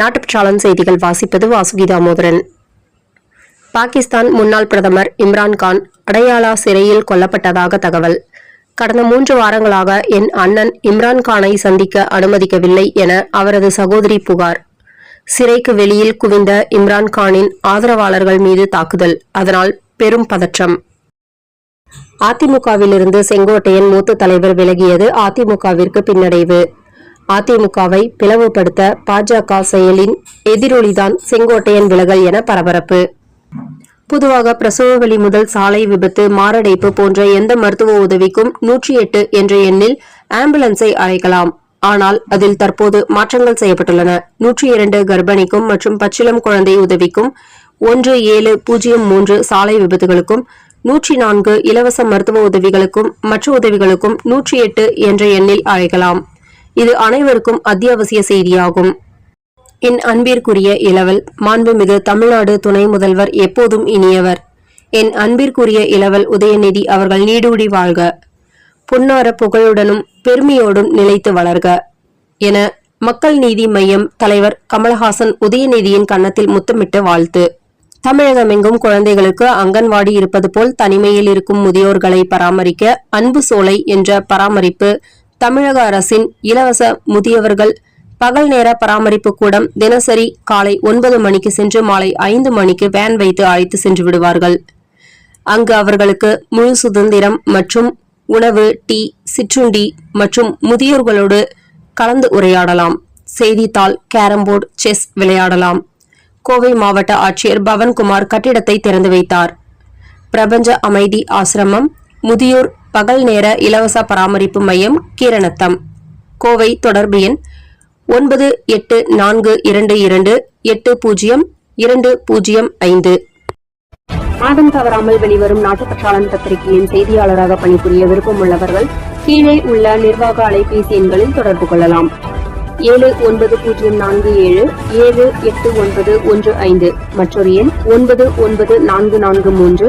நாட்டுப்பற்றாளன் செய்திகள் வாசிப்பது வாசுகி தாமோதரன் பாகிஸ்தான் முன்னாள் பிரதமர் இம்ரான்கான் அடையாளா சிறையில் கொல்லப்பட்டதாக தகவல். கடந்த மூன்று வாரங்களாக என் அண்ணன் இம்ரான்கானை சந்திக்க அனுமதிக்கவில்லை என அவரது சகோதரி புகார். சிறைக்கு வெளியில் குவிந்த இம்ரான்கானின் ஆதரவாளர்கள் மீது தாக்குதல். அதனால் பெரும் பதற்றம். அதிமுகவிலிருந்து செங்கோட்டையன் மூத்த தலைவர் விலகியது அதிமுகவிற்கு பின்னடைவு. அதிமுகவை பிளவுபடுத்த பாஜக செயலின் எதிரொலிதான் செங்கோட்டையன் விலகல் என பரபரப்பு. பொதுவாக பிரசவ வலி முதல் சாலை விபத்து மாரடைப்பு போன்ற எந்த மருத்துவ உதவிக்கும் நூற்றி எட்டு என்ற எண்ணில் ஆம்புலன்ஸை அழைக்கலாம். ஆனால் அதில் தற்போது மாற்றங்கள் செய்யப்பட்டுள்ளன. நூற்றி இரண்டு கர்ப்பிணிக்கும் மற்றும் பச்சிளம் குழந்தை உதவிக்கும் ஒன்று ஏழு பூஜ்ஜியம் மூன்று சாலை விபத்துகளுக்கும் நூற்றி நான்கு இலவச மருத்துவ உதவிகளுக்கும் மற்ற உதவிகளுக்கும் நூற்றி எட்டு என்ற எண்ணில் அழைக்கலாம். இது அனைவருக்கும் அத்தியாவசிய செய்தியாகும். என் அன்பிற்குரிய இளவல் மாண்புமிகு தமிழ்நாடு துணை முதல்வர் எப்போதும் இனியவர். என் அன்பிற்குரிய இளவல் உதயநிதி அவர்கள் நீடூடி வாழ்க. பொன்னார புகழுடனும் பெருமையோடும் நிலைத்து வளர்க. என மக்கள் நீதி மையம் தலைவர் கமல்ஹாசன் உதயநிதியின் கன்னத்தில் முத்தமிட்டு வாழ்த்து. தமிழகமெங்கும் குழந்தைகளுக்கு அங்கன்வாடி இருப்பது போல் தனிமையில் இருக்கும் முதியோர்களை பராமரிக்க அன்பு சோலை என்ற பராமரிப்பு தமிழக அரசின் இலவச முதியவர்கள் பகல் நேர பராமரிப்பு கூடம் தினசரி காலை ஒன்பது மணிக்கு சென்று மாலை ஐந்து மணிக்கு வேன் வைத்து அழைத்து சென்று விடுவார்கள். அங்கு அவர்களுக்கு முழு சுதந்திரம் மற்றும் உணவு டீ சிற்றுண்டி மற்றும் முதியோர்களோடு கலந்து உரையாடலாம். செய்தித்தாள் கேரம்போர்டு செஸ் விளையாடலாம். கோவை மாவட்ட ஆட்சியர் பவன்குமார் கட்டிடத்தை திறந்து வைத்தார். பிரபஞ்ச அமைதி ஆசிரமம் முதியோர் பகல் நேர இலவச பராமரிப்பு மையம் கீரணத்தம் கோவை தொடர்பு எண் ஒன்பது எட்டு நான்கு இரண்டு இரண்டு எட்டு பூஜ்ஜியம் இரண்டு பூஜ்ஜியம் ஐந்து. மாதம் தவறாமல் வெளிவரும் நாட்டுப்பற்றாளன் பத்திரிகையின் செய்தியாளராக பணிபுரிய விருப்பமுள்ளவர்கள் கீழே உள்ள நிர்வாக அலைபேசி எண்களில் தொடர்பு கொள்ளலாம். ஏழு ஒன்பது பூஜ்ஜியம் நான்கு ஏழு ஏழு எட்டு ஒன்பது ஒன்று ஐந்து மற்றொரு எண் ஒன்பது ஒன்பது நான்கு நான்கு மூன்று